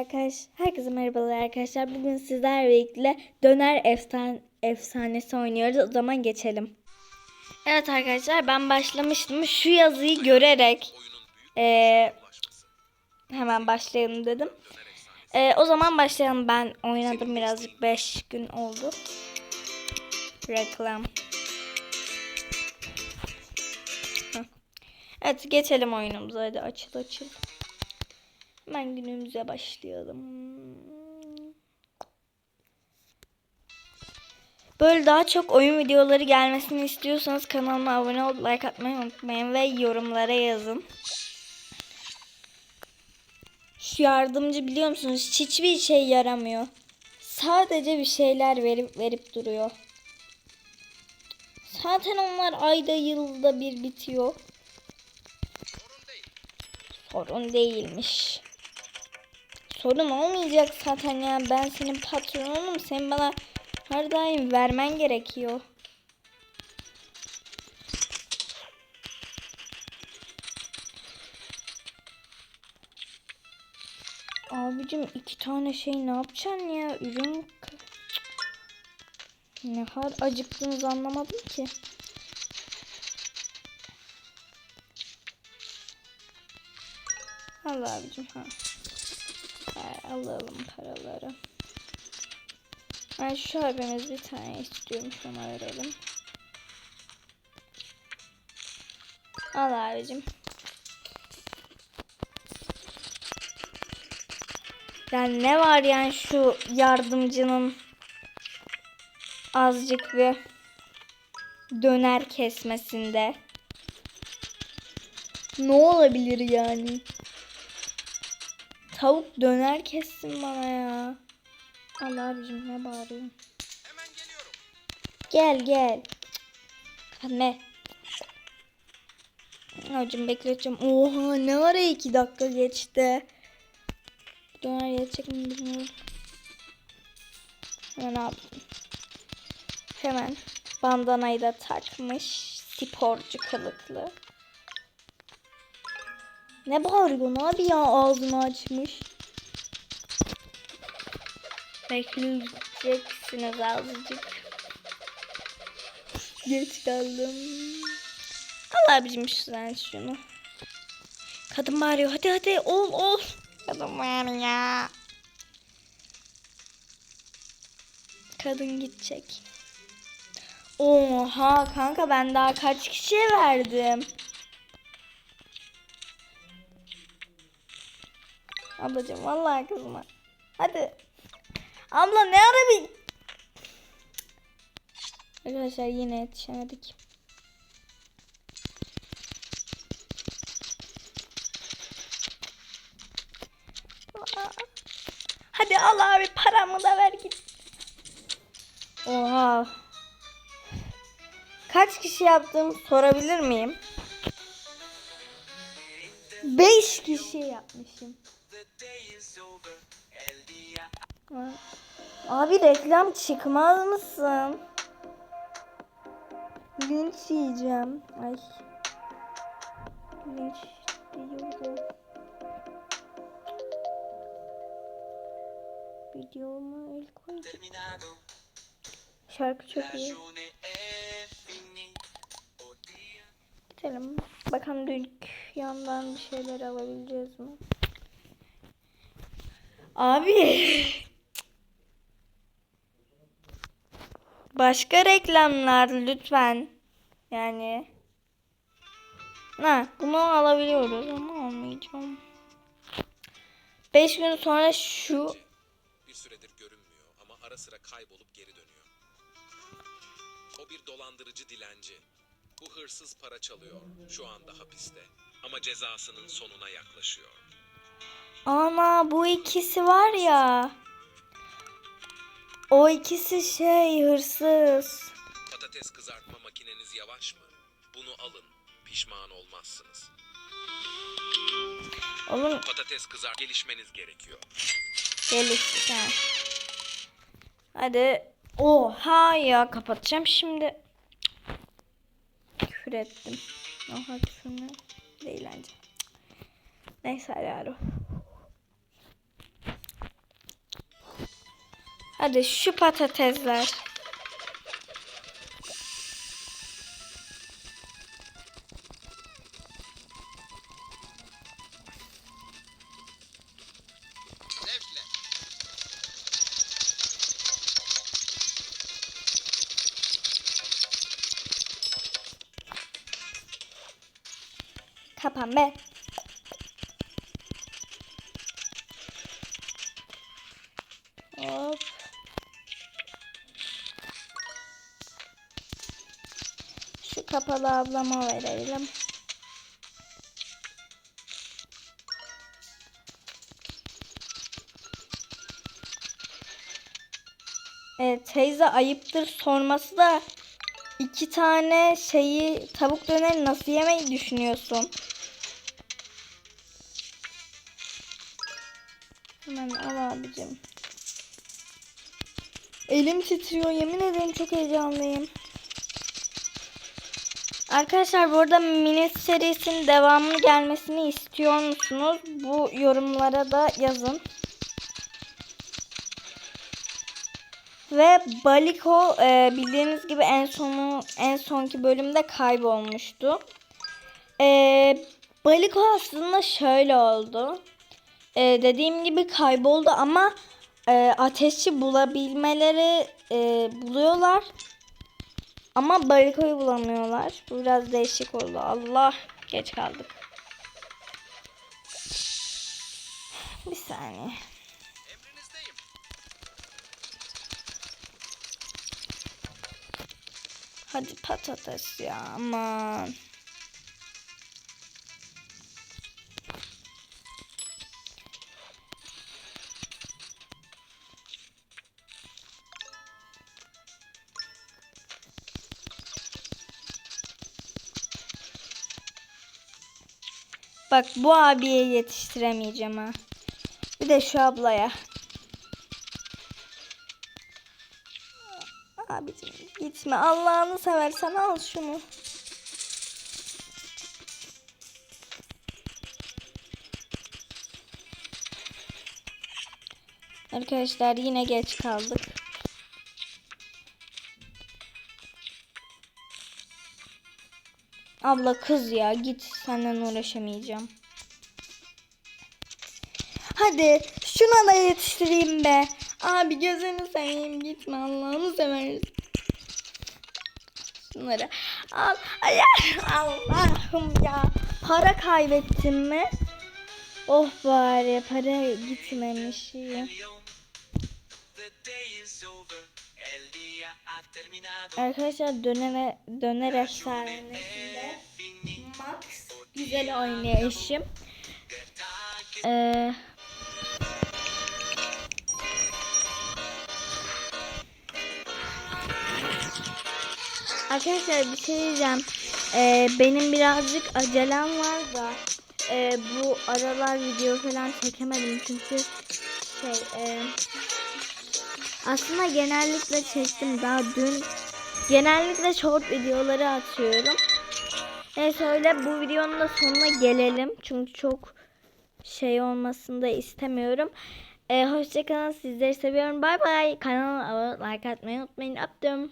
arkadaşlar. Herkese merhabalar arkadaşlar. Bugün sizlerle birlikte döner efsan efsanesi oynuyoruz. O zaman geçelim. Evet arkadaşlar ben başlamıştım. Şu yazıyı görerek eee, hemen başlayalım dedim. Eee, o zaman başlayalım. Ben oynadım birazcık. 5 gün oldu. Reklam. Evet geçelim oyunumuza. Hadi açıl açıl. Hemen günümüze başlayalım. Böyle daha çok oyun videoları gelmesini istiyorsanız kanalıma abone olup like atmayı unutmayın ve yorumlara yazın. Şu yardımcı biliyor musunuz? Hiçbir şey yaramıyor. Sadece bir şeyler verip verip duruyor. Zaten onlar ayda yılda bir bitiyor. Sorun değilmiş. Sorun olmayacak zaten ya. Ben senin patronunum. Sen bana her daim vermen gerekiyor. Abicim iki tane şey ne yapacaksın ya? Ürün ne kadar acıktığınızı anlamadım ki. Al abicim ha. Alalım paraları. Ben şu abimiz bir tane istiyormuş ona verelim. Al abicim. Yani ne var yani şu yardımcının azıcık bir döner kesmesinde. Ne olabilir yani? Tavuk döner kessin bana ya. Allah abicim ne bağırıyorsun? Gel gel. Anne. Abicim bekleteceğim. Oha ne ara iki dakika geçti. Döner yetecek mi bilmiyorum. Hemen abi. Hemen bandanayı da takmış. Sporcu kılıklı. Ne bağırıyorsun abi ya ağzını açmış. Bekleyeceksiniz azıcık. Geç kaldım. Al abicim sen şunu. Kadın bağırıyor. Hadi hadi ol ol. Kadın bağırıyor ya. Kadın gidecek. Oha kanka ben daha kaç kişiye verdim. Ablacığım vallahi kızma. Hadi. Abla ne ara bir... Arkadaşlar yine yetişemedik. Hadi al abi paramı da ver git. Oha. Kaç kişi yaptığımı sorabilir miyim? 5 kişi yapmışım. Abi reklam çıkmaz mısın? Linç yiyeceğim. Ay. Linç diyorum. Videoma el koy. Şarkı çok iyi. Gidelim. Bakalım dükkandan bir şeyler alabileceğiz mi? Abi. Başka reklamlar lütfen. Yani. Ha, bunu alabiliyoruz ama almayacağım. 5 gün sonra şu bir süredir görünmüyor ama ara sıra kaybolup geri dönüyor. O bir dolandırıcı dilenci. Bu hırsız para çalıyor. Şu anda hapiste. Ama cezasının sonuna yaklaşıyor. Ana bu ikisi var ya. O ikisi şey hırsız. Patates kızartma makineniz yavaş mı? Bunu alın. Pişman olmazsınız. Oğlum Patates kızar gelişmeniz gerekiyor. gelişti ha. Hadi. Oha ya kapatacağım şimdi. Küfür ettim. Oha küfür ne? Değil bence. Neyse hadi hadi. Hadi şu patatesler. Kapan be. Kapalı ablama verelim. Evet, teyze ayıptır sorması da iki tane şeyi tavuk döneri nasıl yemeyi düşünüyorsun? Hemen al abicim. Elim titriyor. Yemin ederim çok heyecanlıyım. Arkadaşlar burada mini serisinin devamını gelmesini istiyor musunuz? Bu yorumlara da yazın. Ve Baliko e, bildiğiniz gibi en sonu en sonki bölümde kaybolmuştu. E, Baliko aslında şöyle oldu. E, dediğim gibi kayboldu ama e, ateşi bulabilmeleri e, buluyorlar. Ama Baliko'yu bulamıyorlar. Bu biraz değişik oldu. Allah geç kaldık. Bir saniye. Hadi patates ya aman. Bak bu abiye yetiştiremeyeceğim ha. Bir de şu ablaya. Abicim gitme. Allah'ını seversen al şunu. Arkadaşlar yine geç kaldık. Abla kız ya git senden uğraşamayacağım. Hadi şuna da yetiştireyim be. Abi gözünü seveyim gitme Allah'ını seversen. Şunları al. Ay, Allah'ım ya. Para kaybettim mi? Oh bari para gitmemiş Arkadaşlar döner döner efsanesinde Max güzel oynayışım. Ee, Arkadaşlar bir şey diyeceğim. Ee, benim birazcık acelem var da e, bu aralar video falan çekemedim çünkü şey e, aslında genellikle çektim daha dün genellikle short videoları atıyorum. Neyse öyle bu videonun da sonuna gelelim çünkü çok şey olmasını da istemiyorum. Ee, hoşçakalın sizleri seviyorum. Bay bay. Kanala abone like atmayı unutmayın. Öptüm.